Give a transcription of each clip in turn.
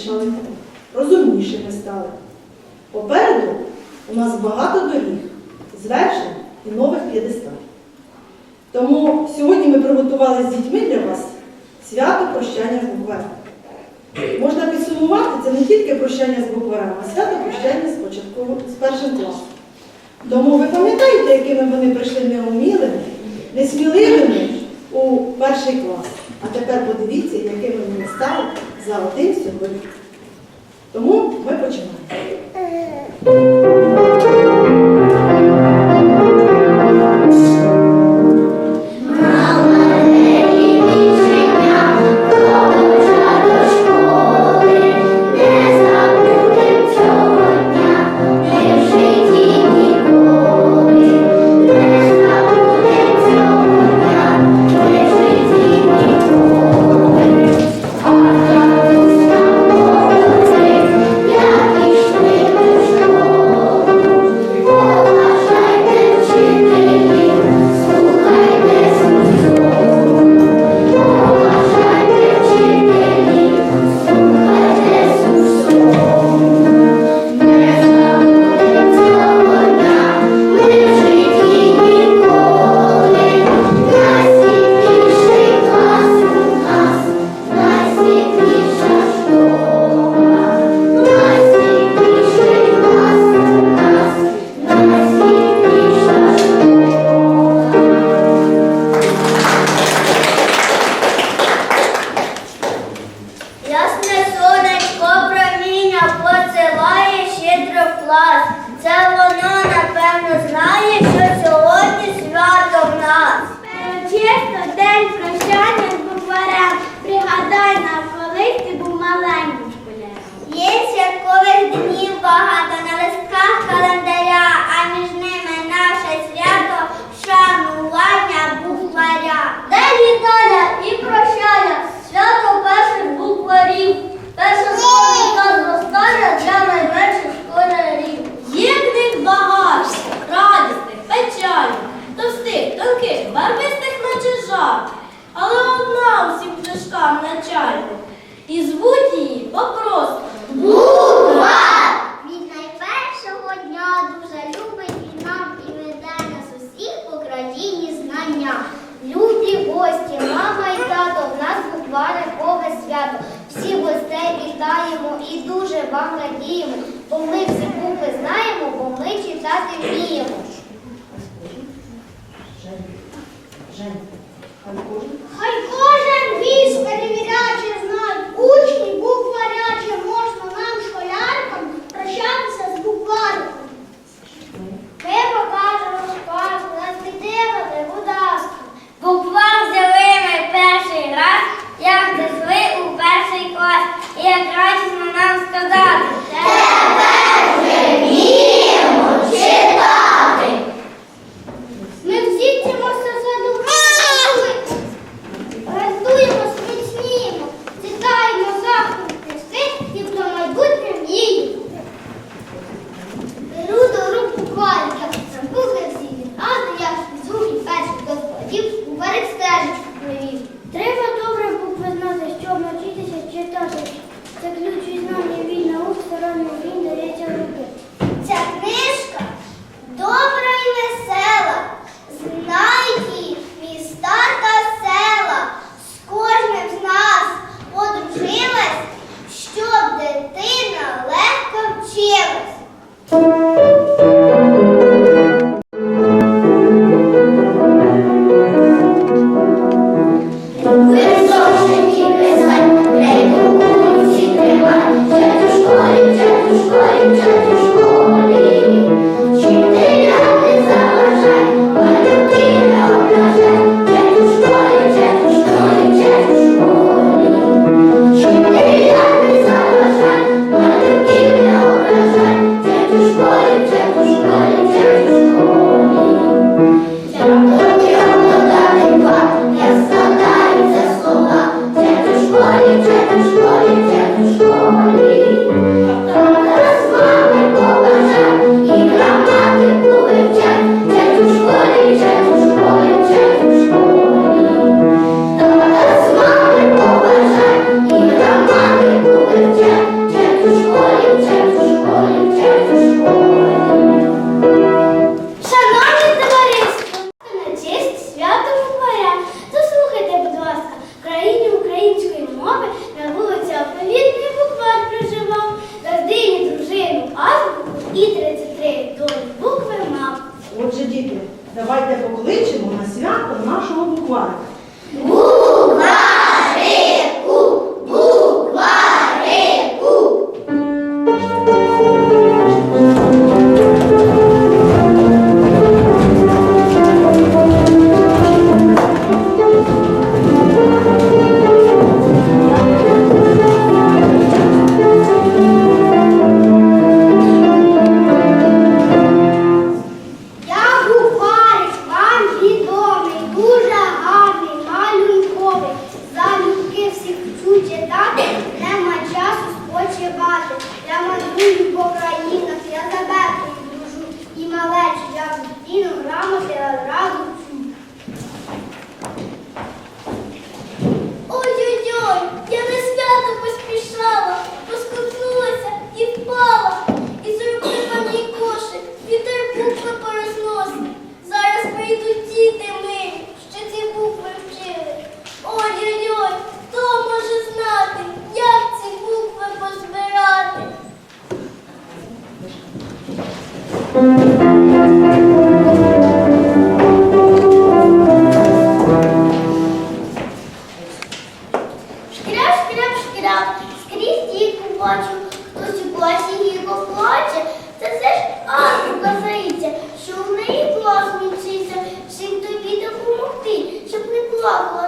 пішли, розумнішими стали. Попереду у нас багато доріг, звершень і нових п'єдесталів. Тому сьогодні ми приготували з дітьми для вас свято прощання з букварем. Можна підсумувати, це не тільки прощання з букварем, а свято прощання з початковим, з першим класом. Тому ви пам'ятаєте, якими вони прийшли неумілими, несміливими у перший клас. А тепер подивіться, якими вони стали за один сьогодні. Тому ми починаємо. Е. Mano, vem varias плаче, гірко плаче, це все ж азбука зриться, що в неї клас мічиться, всім тобі допомогти, щоб не плакала.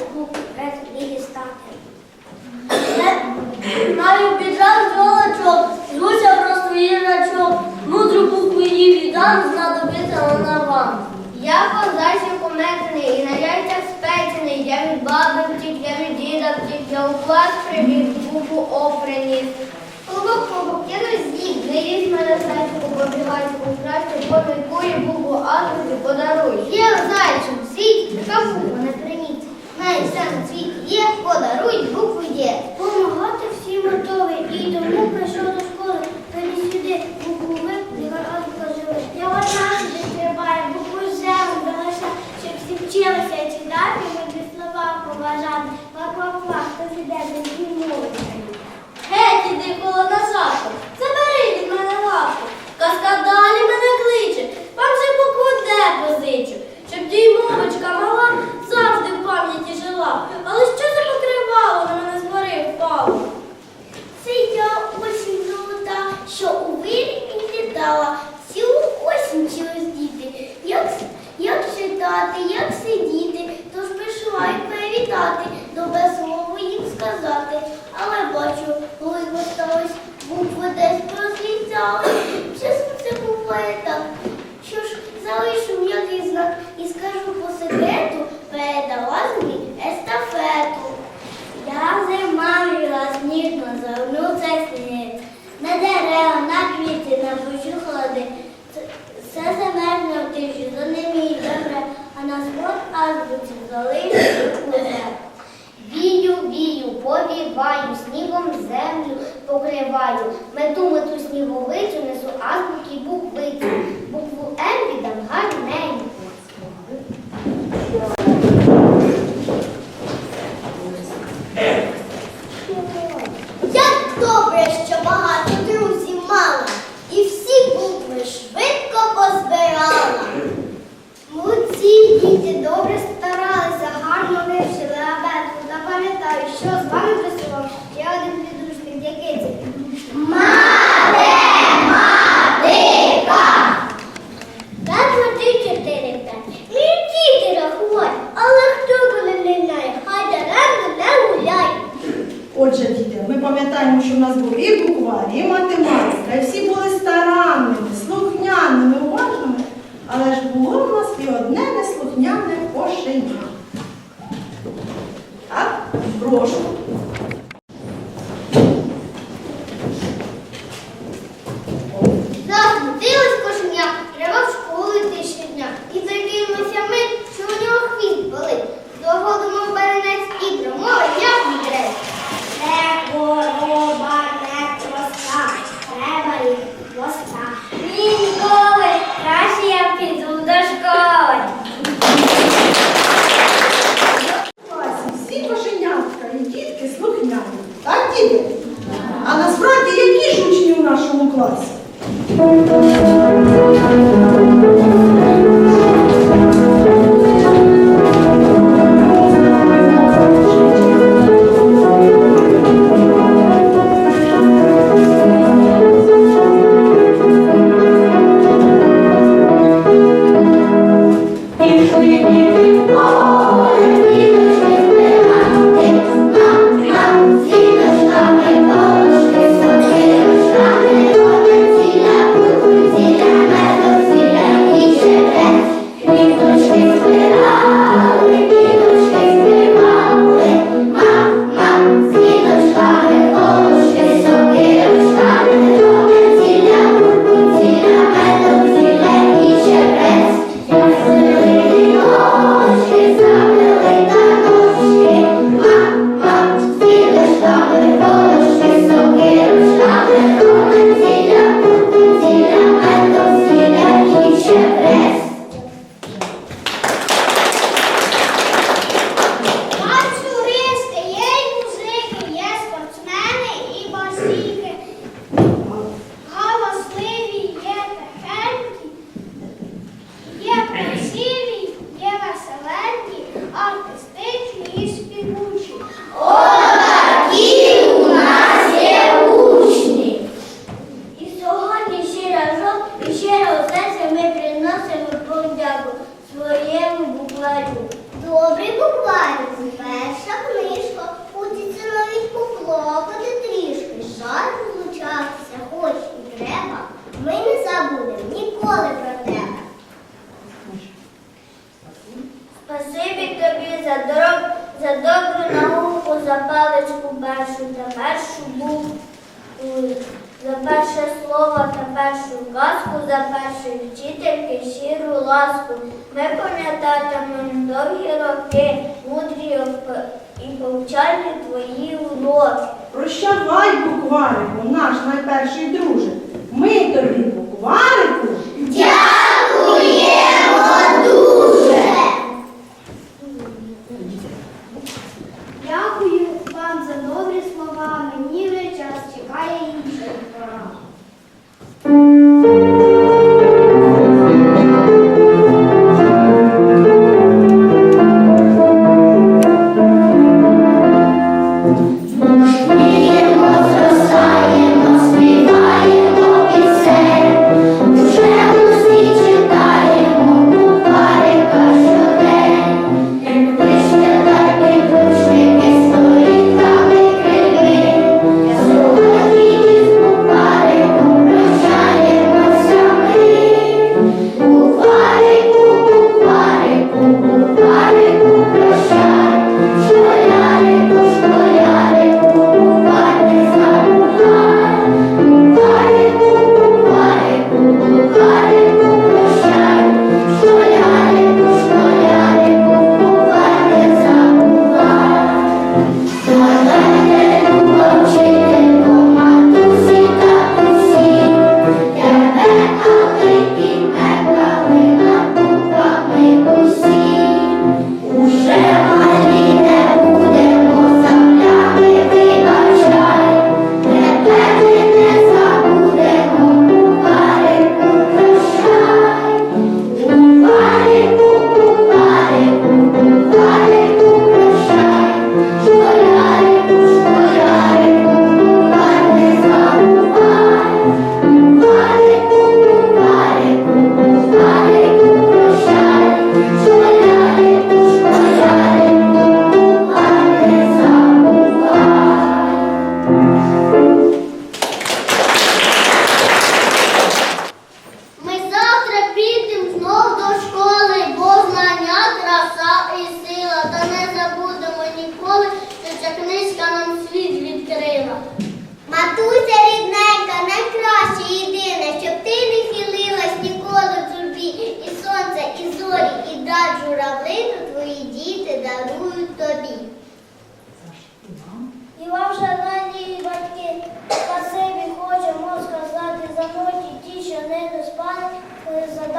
таку портрет ліги стати. Маю е, підраз волочок, злуся просто мудру букву її віддам, знадобиться вона вам. Я козачі куметний, і на яйцях спечений, я від баби втік, я від діда я у клас прибіг, бубу оприніс. Клубок, клубок, кинусь з'їв, не їсть мене зайчику, побігайку, краще поміркує бубу, а подаруй. Є зайчик, свій, така бубу, не. Хай сам світ є, подаруй прошу.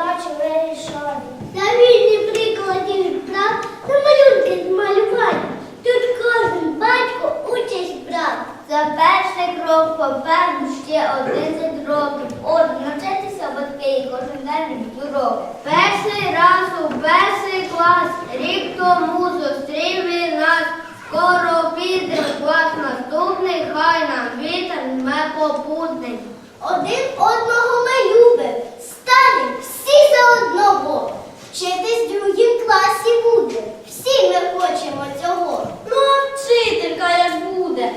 Задачі вирішали. На вільні прикладі прав та малюнки з малювання. Тут кожен батько участь брав. За перший крок попереду ще 11 років. От навчайтеся батьки і кожен день від уроки. Перший раз у перший клас, рік тому зустрів він нас. Скоро піде клас наступний, хай нам вітер не попутний. Один одного ми любимо, станем всі за одного. Вчитись в другім класі буде. Всі ми хочемо цього. Ну, вчителька як буде?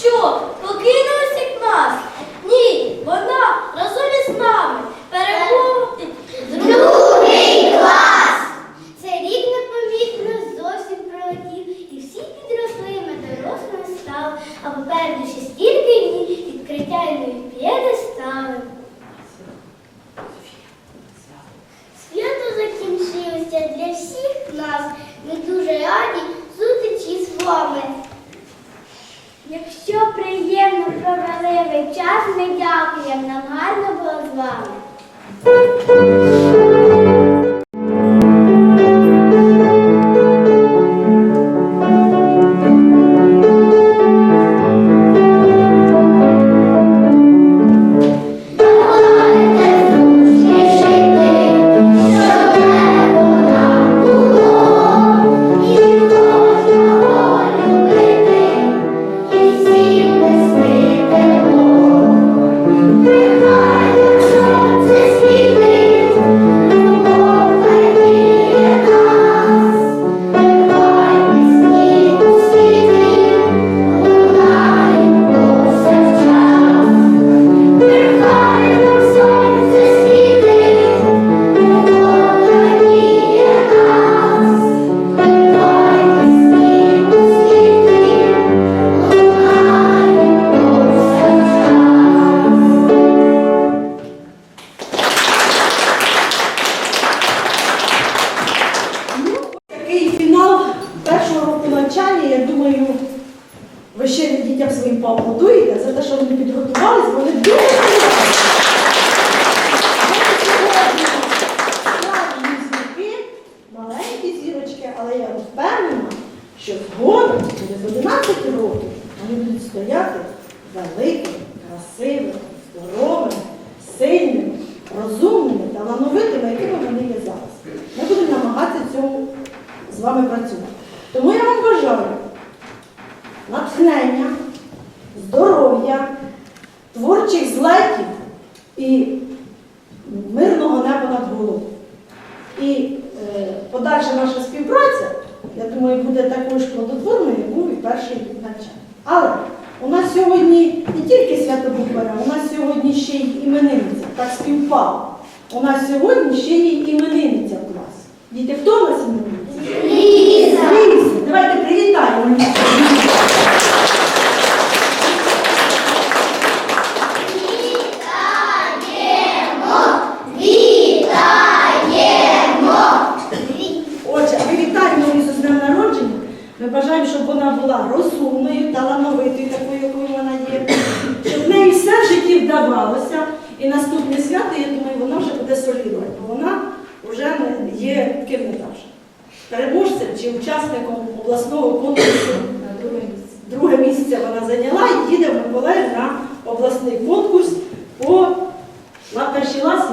Що, здоров'я, творчих злетів і мирного неба над головою. І е, подальша наша співпраця, я думаю, буде такою ж плодотворною, як був і перший рік навчання. Але у нас сьогодні не тільки свято Букваря, у нас сьогодні ще й іменинниця, так співпало. У нас сьогодні ще й іменинниця в класі. Діти, хто у нас іменинниця? Ліза! Ліза! Давайте привітаємо Лізу. Отже, ми вітаємо Лізу з днем народження. Ми бажаємо, щоб вона була розумною, талановитою, такою, якою вона є, щоб в неї вдавалося. І наступне свято, я думаю, вона вже буде солідувати, бо вона вже є ким не. Переможцем чи учасником обласного конкурсу на друге місце. Вона зайняла і їде в Миколаїв на обласний конкурс по першій ласівки